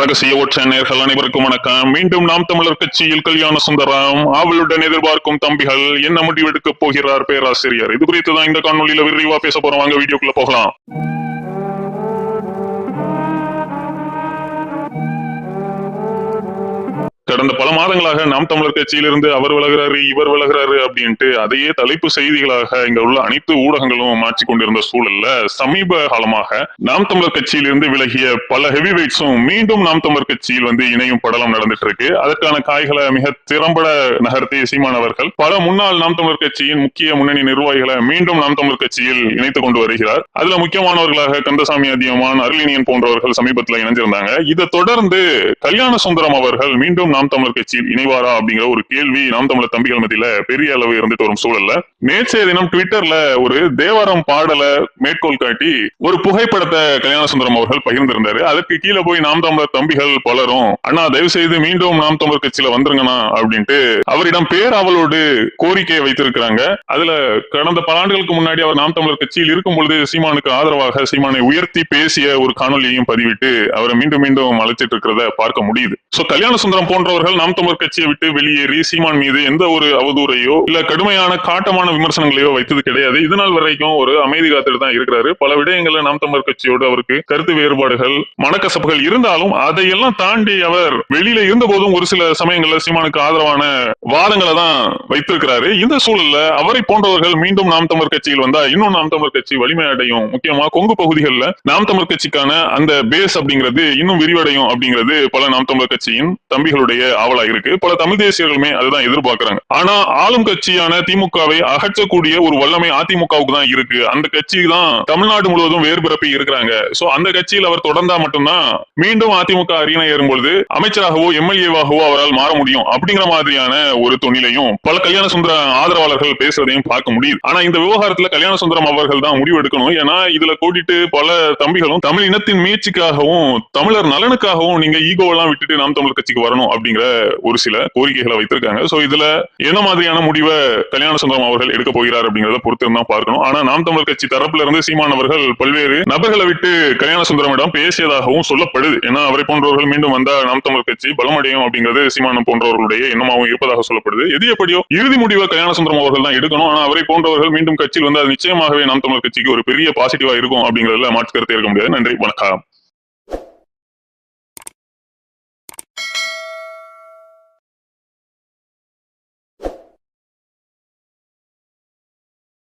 ரகசிய ஒற்றை நேர்கள் அனைவருக்கும் வணக்கம். மீண்டும் நாம் தமிழர் கட்சியில் கல்யாண சுந்தரம் அவளுடன் எதிர்பார்க்கும் தம்பிகள் என்ன முடிவெடுக்க போகிறார் பேராசிரியர். இது குறித்து தான் இந்த காணொலியில விரிவா பேச போறோம். வாங்க வீடியோக்குள்ள போகலாம். கடந்த பல மாதங்களாக நாம் தமிழர் கட்சியிலிருந்து அவர் விலகிறாரு இவர் விலகிறாரு அப்படின்ட்டு அதையே தலைப்பு செய்திகளாக இங்க உள்ள அனைத்து ஊடகங்களும் மாற்றி கொண்டிருந்த சூழல்ல சமீப காலமாக நாம் தமிழர் கட்சியிலிருந்து விலகிய பல ஹெவி வெயிட்ஸும் மீண்டும் நாம் தமிழர் கட்சியில் வந்து இணையும் படலம் நடந்துட்டு இருக்கு அதற்கான காய்களை மிக திறம்பட நகர்த்திய சீமானவர்கள் பல முன்னாள் நாம் தமிழர் கட்சியின் முக்கிய முன்னணி நிர்வாகிகளை மீண்டும் நாம் தமிழர் கட்சியில் இணைத்துக் கொண்டு வருகிறார். அதுல முக்கியமானவர்களாக கந்தசாமி அதியமான் அருளினியன் போன்றவர்கள் சமீபத்தில் இணைஞ்சிருந்தாங்க. இதை தொடர்ந்து கல்யாண சுந்தரம் அவர்கள் மீண்டும் நாம் தமிழர் கட்சியில் இணைவாரா அப்படிங்கிற ஒரு கேள்வி நாம் தமிழர் தம்பிகள் மத்தியில பெரிய அளவு இருந்துட்டு வரும் சூழல்ல. நேற்றைய தினம் ட்விட்டர்ல ஒரு தேவாரம் பாடல மேற்கோள் காட்டி ஒரு புகைப்படத்தை கல்யாண சுந்தரம் அவர்கள் பகிர்ந்திருந்தாரு. அதற்கு கீழே போய் நாம் தமிழர் தம்பிகள் பலரும் அண்ணா தயவு செய்து மீண்டும் நாம் தமிழர் கட்சியில வந்துருங்கண்ணா அப்படின்ட்டு அவரிடம் பேராவலோடு கோரிக்கையை வைத்திருக்கிறாங்க. அதுல கடந்த பல ஆண்டுகளுக்கு முன்னாடி அவர் நாம் தமிழர் கட்சியில் இருக்கும் பொழுது சீமானுக்கு ஆதரவாக சீமானை உயர்த்தி பேசிய ஒரு காணொலியையும் பதிவிட்டு அவரை மீண்டும் மீண்டும் அழைச்சிட்டு இருக்கிறத பார்க்க முடியுது. சோ கல்யாண சுந்தரம் போன்றவர்கள் நாம் தமிழர் கட்சியை விட்டு வெளியேறி சீமான் மீது எந்த ஒரு அவதூறையோ இல்ல கடுமையான காட்டமான விமர்சனங்களையோ வைத்தது கிடையாது. இதனால் வரைக்கும் ஒரு அமைதி காத்துட்டு தான் இருக்கிறாரு. பல விடயங்கள்ல நாம் தமிழர் கட்சியோடு அவருக்கு கருத்து வேறுபாடுகள் மனக்கசப்புகள் இருந்தாலும் அதையெல்லாம் தாண்டி அவர் வெளியில இருந்த போதும் ஒரு சில சமயங்கள்ல சீமானுக்கு ஆதரவான வாதங்களை தான் வைத்திருக்கிறாரு. இந்த சூழல்ல அவரை போன்றவர்கள் மீண்டும் நாம் தமிழர் கட்சியில் வந்தா இன்னும் நாம் தமிழர் கட்சி வலிமை அடையும் முக்கியமா கொங்கு பகுதிகளில் நாம் தமிழர் கட்சிக்கான அந்த பேஸ் அப்படிங்கிறது இன்னும் விரிவடையும் அப்படிங்கிறது பல நாம் தமிழர் கட்சியின் தம்பிகளுடைய ஆவலா இருக்கு. பல தமிழ் தேசியர்களுமே அதுதான் எதிர்பார்க்கிறாங்க. ஆனா ஆளும் கட்சியான திமுகவை அகற்றக்கூடிய ஒரு வல்லமை அதிமுகவுக்கு தான் இருக்கு. அந்த கட்சி தான் தமிழ்நாடு முழுவதும் வேறுபிறப்பி இருக்கிறாங்க. சோ அந்த கட்சியில் அவர் தொடர்ந்தா மட்டும்தான் மீண்டும் அதிமுக அரியணை ஏறும்பொழுது அமைச்சராகவோ எம்எல்ஏவாகவோ அவரால் மாற முடியும் அப்படிங்கிற மாதிரியான ஒரு துணிலையும் பல கல்யாண சுந்தர ஆதரவாளர்கள் பேசுறதையும் பார்க்க முடியுது. ஆனா இந்த விவகாரத்துல கல்யாண சுந்தரம் அவர்கள் தான் முடிவு எடுக்கணும். ஏன்னா இதுல கூட்டிட்டு பல தம்பிகளும் தமிழ் இனத்தின் முயற்சிக்காகவும் தமிழர் நலனுக்காகவும் நீங்க ஈகோவெல்லாம் விட்டுட்டு நாம் தமிழர் கட்சிக்கு வரணும் அப்படிங்கிற ஒரு சில கோரிக்கைகளை வைத்திருக்காங்க. சோ இதுல என்ன மாதிரியான முடிவை கல்யாண சுந்தரம் அவர்கள் எடுக்க போகிறார் அப்படிங்கறத பொறுத்து தான் பார்க்கணும். ஆனா நாம் தமிழர் கட்சி தரப்புல இருந்து சீமான் அவர்கள் பல்வேறு நபர்களை விட்டு கல்யாண சுந்தரமிடம் பேசியதாகவும் சொல்லப்படுது. ஏன்னா அவரை போன்றவர்கள் மீண்டும் வந்தா நாம் தமிழர் கட்சி பலமடையும் அப்படிங்கிறது சீமானம் போன்றவர்களுடைய எண்ணமாகவும் இருப்பதாக சொல்லப்படுது. எது எப்படியோ இறுதி முடிவை கல்யாண சுந்தரம் அவர்கள் தான் எடுக்கணும். ஆனா அவரை போன்றவர்கள் மீண்டும் கட்சியில் வந்து அது நிச்சயமாகவே நாம் தமிழர் கட்சிக்கு ஒரு பெரிய பாசிட்டிவா இருக்கும் அப்படிங்கறதுல மாற்று கருத்து இருக்க முடியாது. நன்றி வணக்கம்.